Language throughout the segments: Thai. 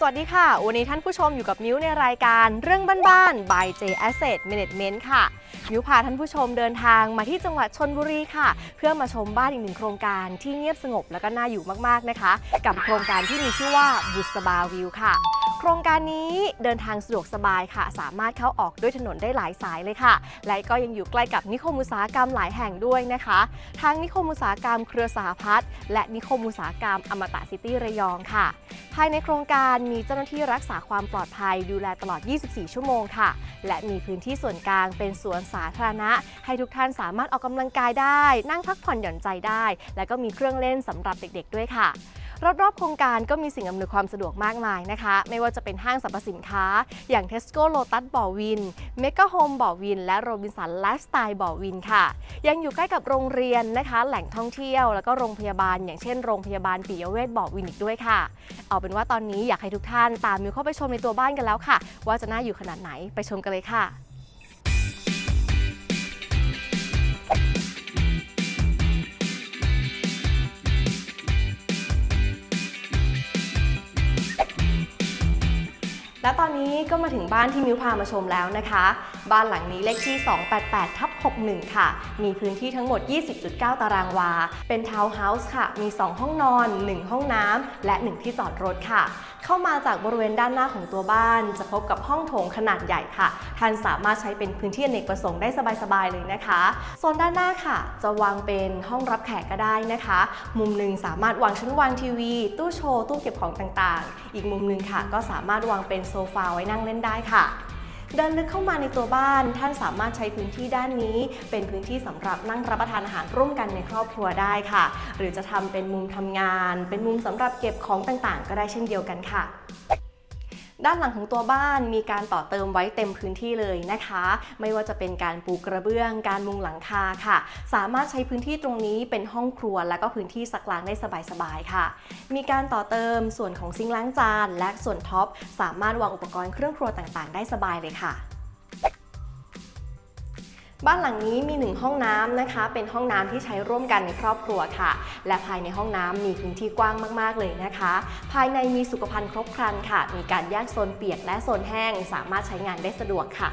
สวัสดีค่ะ วันนี้ท่านผู้ชมอยู่กับมิ้วในรายการเรื่องบ้านๆ by J Asset Management ค่ะ มิ้วพาท่านผู้ชมเดินทางมาที่จังหวัดชนบุรีค่ะ เพื่อมาชมบ้านอีกหนึ่งโครงการที่เงียบสงบและก็น่าอยู่มากๆนะคะ กับโครงการที่มีชื่อว่าบุษบาวิวค่ะ โครงการนี้เดินทางสะดวกสบายค่ะ สามารถเข้าออกด้วยถนนได้หลายสายเลยค่ะ และก็ยังอยู่ใกล้กับนิคมอุตสาหกรรมหลายแห่งด้วยนะคะ ทั้งนิคมอุตสาหกรรมเครือสหพัฒน์และนิคมอุตสาหกรรมอมตะซิตี้ระยองค่ะ ภายในโครงการมีเจ้าหน้าที่รักษาความปลอดภัยดูแลตลอด 24 ชั่วโมงค่ะ และมีพื้นที่ส่วนกลางเป็นสวนสาธารณะ ให้ทุกท่านสามารถออกกำลังกายได้ นั่งพักผ่อนหย่อนใจได้ และก็มีเครื่องเล่นสำหรับเด็กๆด้วยค่ะ รอบๆโครงการก็มีสิ่งอำนวยความสะดวกมากมายนะคะ ไม่ว่าจะเป็นห้างสรรพสินค้า อย่าง Tesco Lotus บ่อวิน Mega Home บ่อวิน และโรบินสันไลฟ์สไตล์บ่อวินค่ะ ยังอยู่ใกล้กับโรงเรียนนะคะ แหล่งท่องเที่ยว แล้วก็โรงพยาบาล อย่างเช่นโรงพยาบาลปิยเวชบ่อวินอีกด้วยค่ะ เอาเป็นว่าตอนนี้อยากให้ทุกท่านตามมิวเข้าไปชมในตัวบ้านกันแล้วค่ะ ว่าจะน่าอยู่ขนาดไหนไปชมกันเลยค่ะ และตอนนี้ก็มาถึงบ้านที่มิวพามาชมแล้วนะคะ บ้านหลังนี้เลขที่ 288ทับ61 ค่ะ มีพื้นที่ทั้งหมด 20.9 ตารางวา เป็นทาวน์เฮาส์ค่ะ มี 2 ห้องนอน 1 ห้องน้ำ และ 1 ที่จอดรถค่ะ เข้ามาจากบริเวณด้านหน้าของตัวบ้าน จะพบกับห้องโถงขนาดใหญ่ค่ะ ท่านสามารถใช้เป็นพื้นที่อเนกประสงค์ได้สบายๆเลยนะคะ โซนด้านหน้าค่ะ จะวางเป็นห้องรับแขกก็ได้นะคะ มุมหนึ่งสามารถวางชั้นวางทีวี ตู้โชว์ ตู้เก็บของต่างๆ อีกมุมหนึ่งค่ะ ก็สามารถวางเป็นโซฟาไว้นั่งเล่นได้ค่ะ เดินลึกเข้ามาในตัวบ้าน ท่านสามารถใช้พื้นที่ด้านนี้ เป็นพื้นที่สำหรับนั่งรับประทานอาหารร่วมกันในครอบครัวได้ค่ะ หรือจะทำเป็นมุมทำงาน เป็นมุมสำหรับเก็บของต่างๆ ก็ได้เช่นเดียวกันค่ะ ด้านหลังของตัวบ้านมีการต่อเติมไว้เต็มพื้นที่เลยนะคะ ไม่ว่าจะเป็นการปูกระเบื้อง การมุงหลังคาค่ะ สามารถใช้พื้นที่ตรงนี้เป็นห้องครัว และก็พื้นที่ซักล้างได้สบายๆค่ะ มีการต่อเติมส่วนของซิงค์ล้างจาน และส่วนท็อปสามารถวางอุปกรณ์เครื่องครัวต่างๆ ได้สบายเลยค่ะ บ้านหลังนี้มีหนึ่งห้องน้ำนะคะ เป็นห้องน้ำที่ใช้ร่วมกันในครอบครัวค่ะ และภายในห้องน้ำมีพื้นที่กว้างมากๆเลยนะคะ ภายในมีสุขภัณฑ์ครบครันค่ะ มีการแยกโซนเปียกและโซนแห้ง สามารถใช้งานได้สะดวกค่ะ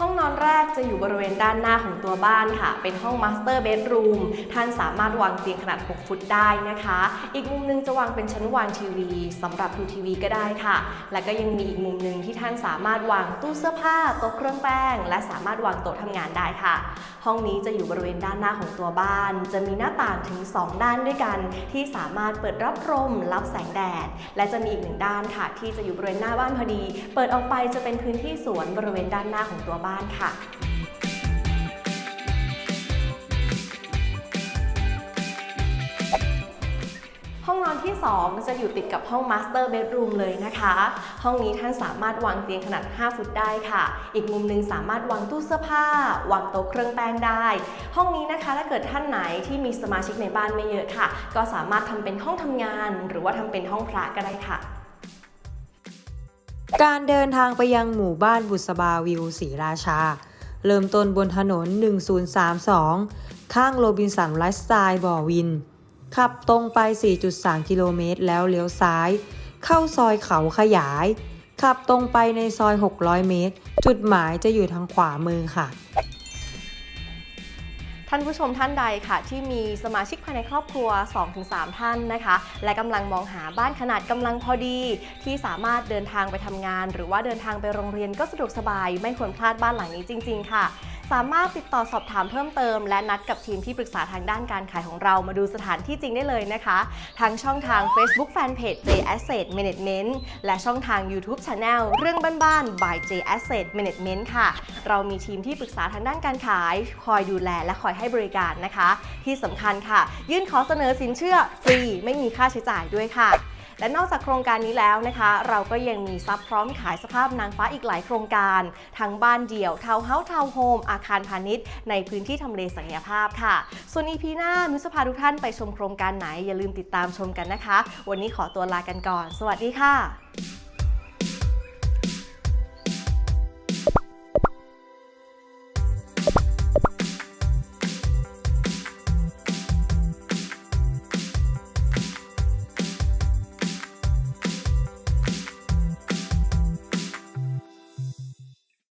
ห้องนอนแรกจะอยู่บริเวณด้านหน้าของตัวบ้านค่ะ เป็นห้องมาสเตอร์เบดรูม ท่านสามารถวางเตียงขนาด 6 ฟุตได้นะคะ อีกมุมหนึงจะวางเป็นชั้นวางทีวีสำหรับดูทีวีก็ได้ค่ะ และก็ยังมีอีกมุมหนึ่งที่ท่านสามารถวางตู้เสื้อผ้า โต๊ะเครื่องแป้ง และสามารถวางโต๊ะทำงานได้ค่ะ ห้องนี้จะอยู่บริเวณด้านหน้าของตัวบ้าน จะมีหน้าต่างถึง 2 ด้านด้วยกัน ที่สามารถเปิดรับลมรับแสงแดด และจะมีอีกหนึ่งด้านค่ะ ที่จะอยู่บริเวณหน้าบ้านพอดี เปิดออกไปจะเป็นพื้นที่สวนบริเวณด้านหน้าของตัวบ้านค่ะห้องนอนที่2จะอยู่ติดกับห้องมาสเตอร์เบดรูมเลยนะคะ ห้องนี้ท่านสามารถวางเตียงขนาด 5 ฟุตได้ค่ะ อีกมุมหนึ่งสามารถวางตู้เสื้อผ้า วางโต๊ะเครื่องแป้งได้ ห้องนี้นะคะถ้าเกิดท่านไหนที่มีสมาชิกในบ้านไม่เยอะค่ะ ก็สามารถทำเป็นห้องทำงาน หรือว่าทำเป็นห้องพระก็ได้ค่ะ การเดินทางไปยังหมู่บ้านบุษบาวิวศรีราชา เริ่มต้นบนถนน 1032 ข้างโรบินสันไลฟ์สไตล์บ่อวิน ขับตรงไป 4.3 กิโลเมตรแล้วเลี้ยวซ้าย เข้าซอยเขาขยาย ขับตรงไปในซอย 600 เมตร จุดหมายจะอยู่ทางขวามือค่ะ ท่านผู้ชมท่านใดค่ะที่มีสมาชิกภายในครอบครัว 2-3 ท่านนะคะ และกำลังมองหาบ้านขนาดกำลังพอดี ที่สามารถเดินทางไปทำงาน หรือว่าเดินทางไปโรงเรียนก็สะดวกสบาย ไม่ควรพลาดบ้านหลังนี้จริง ๆ ค่ะ สามารถติดต่อสอบถามเพิ่มเติม และนัดกับทีมที่ปรึกษาทางด้านการขายของเรามาดูสถานที่จริงได้เลยนะคะ ทางช่องทาง Facebook Fanpage J Asset Management และช่องทาง YouTube Channel เรื่องบ้านๆ by J Asset Management ค่ะ เรามีทีมที่ปรึกษาทางด้านการขาย คอยดูแลและคอยให้บริการนะคะ ที่สำคัญค่ะ ยื่นขอเสนอสินเชื่อฟรีไม่มีค่าใช้จ่ายด้วยค่ะ และนอกจากโครงการนี้แล้วนะคะ เราก็ยังมีซับพร้อมขายสภาพนางฟ้าอีกหลายโครงการ ทั้งบ้านเดี่ยวทาวน์เฮาส์ทาวน์โฮมอาคารพาณิชย์ ในพื้นที่ทำเลศักยภาพค่ะ ส่วนอีพีหน้ามิวจะพาทุกท่านไปชมโครงการไหนอย่าลืมติดตามชมกันนะคะ วันนี้ขอตัวลากันก่อน สวัสดีค่ะ